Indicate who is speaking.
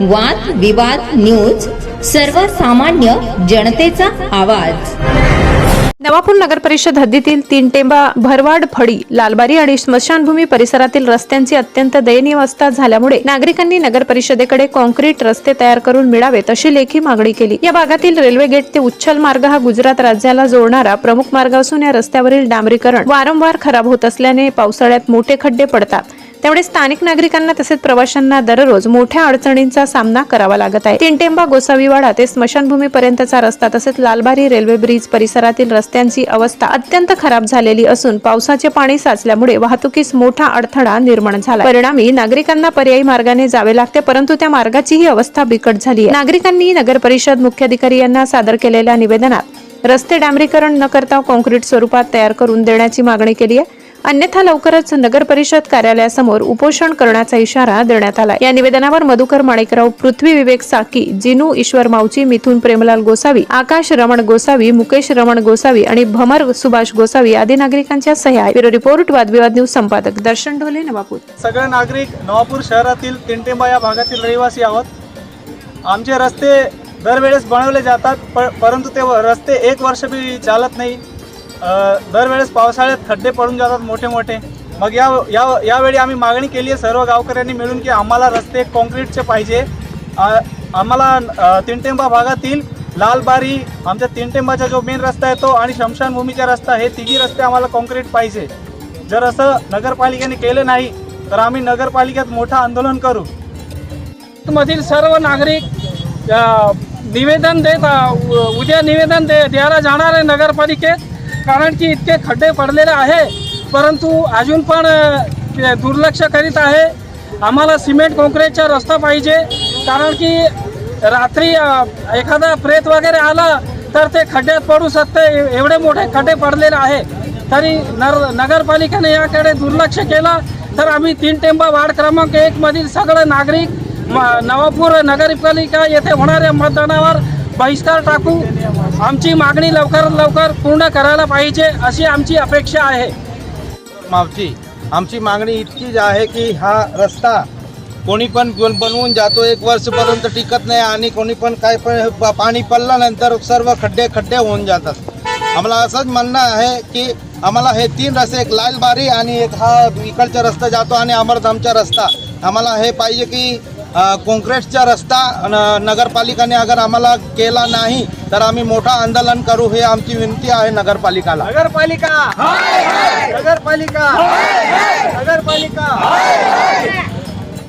Speaker 1: वाद विवाद न्यूज सर्वसामान्य जनतेचा आवाज.
Speaker 2: नवापूर नगर परिषद हद्दीतील तीन टेंबा भरवाड फडी लालबारी आणि स्मशानभूमी परिसरातील रस्त्यांची अत्यंत दयनीय अवस्था झाल्यामुळे नागरिकांनी नगर परिषदेकडे कॉन्क्रीट रस्ते तयार करून मिळावेत अशी लेखी मागणी केली. या भागातील रेल्वे गेट ते उच्छल मार्ग हा गुजरात राज्याला जोडणारा प्रमुख मार्ग असून या रस्त्यावरील डांबरीकरण वारंवार खराब होत असल्याने पावसाळ्यात मोठे खड्डे पडतात. त्यामुळे स्थानिक नागरिकांना तसेच प्रवाशांना दररोज मोठ्या अडचणींचा सामना करावा लागत आहे. तिनटेंबा गोसावीवाडा ते स्मशानभूमीपर्यंतचा रस्ता तसेच लालबारी रेल्वे ब्रिज परिसरातील रस्त्यांची अवस्था अत्यंत खराब झालेली असून पावसाचे पाणी साचल्यामुळे वाहतुकीस मोठा अडथळा निर्माण झाला परिणामी नागरिकांना पर्यायी मार्गाने जावे लागते परंतु त्या मार्गाचीही अवस्था बिकट झाली आहे. नागरिकांनी नगर परिषद मुख्याधिकारी यांना सादर केलेल्या निवेदनात रस्ते डांबरीकरण न करता कॉन्क्रीट स्वरूपात तयार करून देण्याची मागणी केली आहे. अन्यथा लवकरच नगर परिषद कार्यालयासमोर उपोषण करण्याचा इशारा देण्यात आला या निवेदनावर मधुकर माणिकराव पृथ्वी विवेक साकी जिनू ईश्वर मावची मिथुन प्रेमलाल गोसावी आकाश रमण गोसावी मुकेश रमण गोसावी आणि भमर सुभाष गोसावी आदी नागरिकांच्या सह्या ब्युरो रिपोर्ट वादविवाद न्यूज संपादक दर्शन ढोले नवापूर.
Speaker 3: सगळे नागरिक नवापूर शहरातील तिंटेंबा या भागातील रहिवासी आहोत. आमचे रस्ते दरवेळेस बनवले जातात प परंतु ते रस्ते एक वर्ष बी चालत नाही. दरवेळेस पावसाळ्यात खड्डे पडून जातात मोठे मोठे. मग या या यावेळी आम्ही मागणी केली आहे सर्व गावकऱ्यांनी मिळून की आम्हाला रस्ते कॉन्क्रीटचे पाहिजे. आम्हाला तिनटेंबा भागातील लालबारी आमच्या तिनटेंबाचा जो मेन रस्ता आहे तो आणि शमशानभूमीचा रस्ता हे तिघी रस्ते आम्हाला कॉन्क्रीट पाहिजे. जर असं नगरपालिकेने केलं नाही तर आम्ही नगरपालिकेत मोठं आंदोलन करू.
Speaker 4: मधील सर्व नागरिक निवेदन देत उ- उद्या निवेदन दे द्यायला जाणार आहे नगरपालिकेत. कारण की इतके खड्डे पडलेले आहे परंतु अजून पण दुर्लक्ष करीत आहे. आम्हाला सिमेंट काँक्रीटचा रस्ता पाहिजे कारण की रात्री एखादा प्रेत वगैरे आला तर ते खड्ड्यात पडू शकते. एवढे मोठे खड्डे पडलेले आहे. तरी नर नगरपालिकेने याकडे दुर्लक्ष केलं तर आम्ही तीन टेंबा वार्ड क्रमांक एकमधील सगळे नागरिक म- नवापूर नगरपालिका येथे होणाऱ्या मतदानावर बहिष्कार टाकू. आमची मागणी लवकरात लवकर पूर्ण करायला पाहिजे अशी आमची अपेक्षा आहे.
Speaker 5: मावची आमची मागणी इतकीच आहे की हा रस्ता कोणी पण बनवून जातो. एक वर्षपर्यंत टिकत नाही आणि कोणी पण काय पण प- पाणी पडल्यानंतर सर्व खड्डे खड्डे होऊन जातात. आम्हाला असंच म्हणणं आहे की आम्हाला हे तीन रस्ते एक लालबारी आणि एक हा इकडचा रस्ता जातो आणि अमरधामचा रस्ता. आम्हाला हे पाहिजे की कॉन्क्रीटचा रस्ता न- नगरपालिकाने अगर आम्हाला केला नाही तर आम्ही मोठा आंदोलन करू हे आमची विनंती आहे नगरपालिकाला.
Speaker 3: नगरपालिका! नगरपालिका! नगरपालिका!